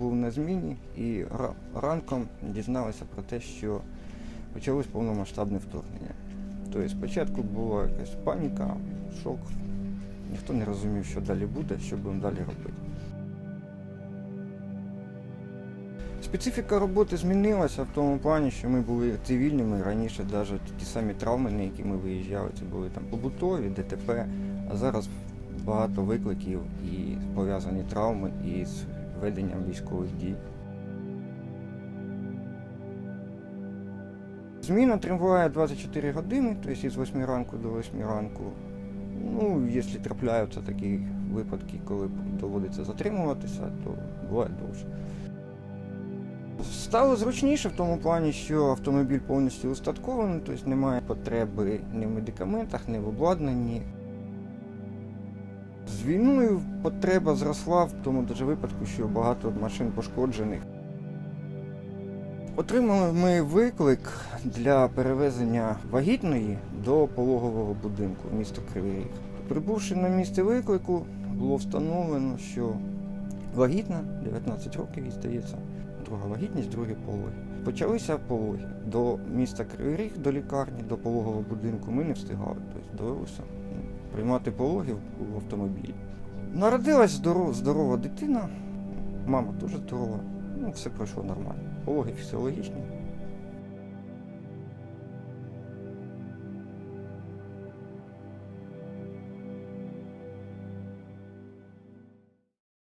Був на зміні і ранком дізналися про те, що почалось повномасштабне вторгнення. Тобто спочатку була якась паніка, шок. Ніхто не розумів, що далі буде, що будемо далі робити. Специфіка роботи змінилася в тому плані, що ми були цивільними. Раніше навіть ті самі травми, на які ми виїжджали, це були там побутові, ДТП, а зараз багато викликів і пов'язані травми із веденням військових дій. Зміна триває 24 години, тобто із 8 ранку до 8 ранку. Ну, якщо трапляються такі випадки, коли доводиться затримуватися, то буває довше. Стало зручніше в тому плані, що автомобіль повністю устаткований, тобто немає потреби ні в медикаментах, ні в обладнанні. З війною потреба зросла в тому даже випадку, що багато машин пошкоджених. Отримали ми виклик для перевезення вагітної до пологового будинку в місто Кривий. Прибувши на місце виклику, було встановлено, що вагітна, 19 років їй здається, друга вагітність, другі пологи. Почалися пологи. До міста Кривий Ріг, до лікарні, до пологового будинку ми не встигали. Тобто довелося приймати пологи в автомобілі. Народилась здорова, здорова дитина, мама теж здорова, ну все пройшло нормально. Пологи фізіологічні.